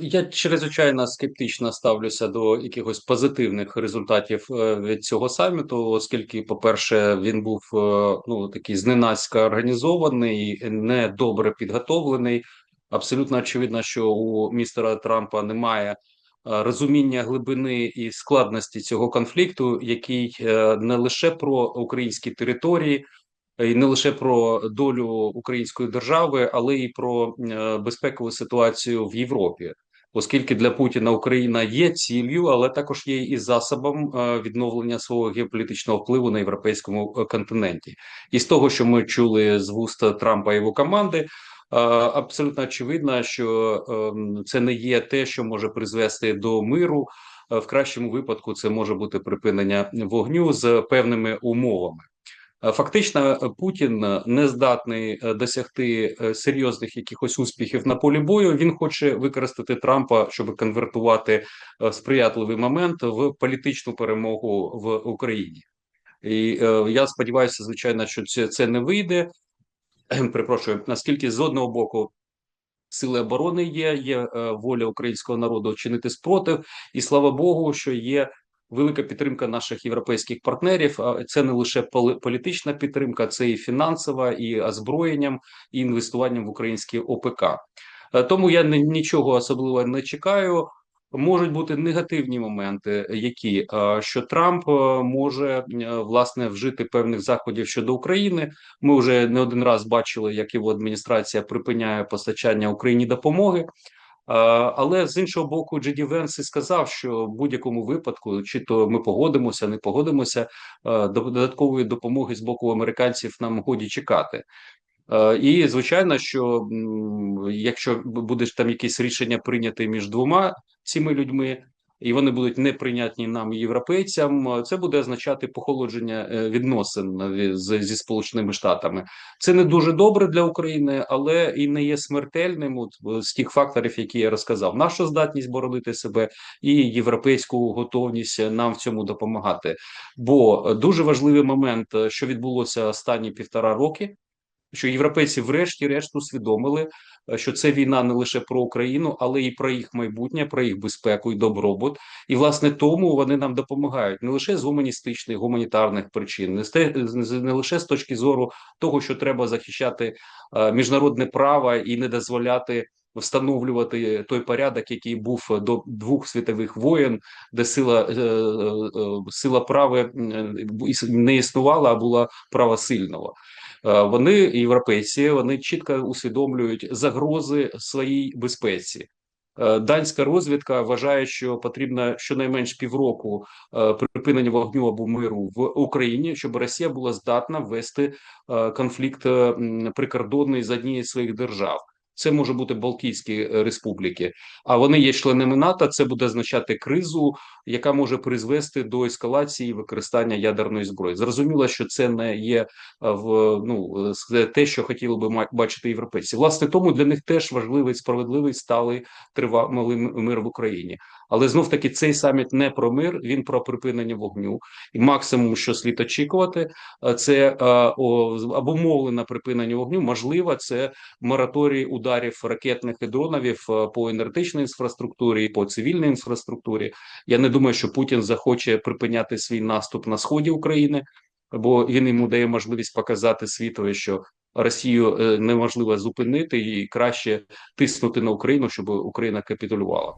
Я чрезвичайно скептично ставлюся до якихось позитивних результатів е, від цього саміту, оскільки, по-перше, він був е, ну такий зненацька організований, не добре підготовлений. Абсолютно очевидно, що у містера Трампа немає е, розуміння глибини і складності цього конфлікту, який не лише про українські території, і не лише про долю української держави, але й про безпекову ситуацію в Європі. Оскільки для Путіна Україна є ціллю, але також є і засобом е, відновлення свого геополітичного впливу на європейському е, континенті, і з того, що ми чули з вуст Трампа і його команди, абсолютно очевидно, що ем, це не є те, що може призвести до миру. В кращому випадку це може бути припинення вогню з певними умовами. Е, фактично, е, Путін е, не здатний досягти серйозних якихось успіхів на полі бою. Він хоче використати Трампа, щоб конвертувати сприятливий момент в політичну перемогу в Україні. І я сподіваюся, звичайно, що це, це не вийде. Припрошую, наскільки з одного боку. Сили оборони є, є воля українського народу чинити спротив, і слава Богу, що є велика підтримка наших європейських партнерів. Це не лише політична підтримка, це і фінансова, і озброєнням, і інвестуванням в українські ОПК. Е, тому я нічого особливо не чекаю. Можуть бути негативні моменти, які е, що Трамп е, може власне вжити певних заходів щодо України. Ми вже не один раз бачили, як його адміністрація припиняє постачання Україні допомоги. Але з іншого боку, Джеді Венс і сказав, що в будь-якому випадку, чи то ми погодимося, не погодимося, додаткової допомоги з боку американців нам годі чекати. І звичайно, що якщо буде там якесь рішення прийняти між двома цими людьми, і вони будуть неприйнятні нам, європейцям. Це буде означати похолодження е, відносин зі сполученими штатами. Це не дуже добре для України, але і не є смертельним от, з тих факторів, які я розказав. Наша здатність боронити себе і європейську готовність нам в цьому допомагати. Бо дуже важливий момент, що відбулося останні півтора роки що європейці, врешті-решт, усвідомили, е, що це війна не лише про Україну, але і про їх майбутнє, про їх безпеку і добробут. І власне тому вони нам допомагають не лише з гуманістичних гуманітарних причин, не лише з точки зору того, що треба захищати е, міжнародне право і не дозволяти. Встановлювати той порядок, який був до двох світових воєн, де сила е, сила права не існувала, а була права сильного. Е, вони європейці, вони чітко усвідомлюють загрози своїй безпеці. Е, данська розвідка вважає, що потрібно щонайменш півроку е, припинення вогню або миру в Україні, щоб Росія була здатна ввести конфлікт прикордонний з однієї з своїх держав. Це може бути Балтійські е, республіки, а вони є членами НАТО. Це буде означати кризу, яка може призвести до ескалації використання ядерної зброї. Зрозуміло, що це не є е, в ну те, що хотіли би бачити європейці. Власне, тому для них теж важливий справедливий сталий тривалий мир в Україні. Але знов таки цей саміт не про мир, він про припинення вогню. І максимум, що слід очікувати, е, це обумовлене припинення вогню. Можливо, це мораторій ударів ракетних і дроновів е, по енергетичній інфраструктурі по цивільній інфраструктурі. Я не думаю, що Путін захоче припиняти свій наступ на сході України, бо він йому дає можливість показати світові, що Росію е, неможливо зупинити і краще тиснути на Україну, щоб Україна капітулювала.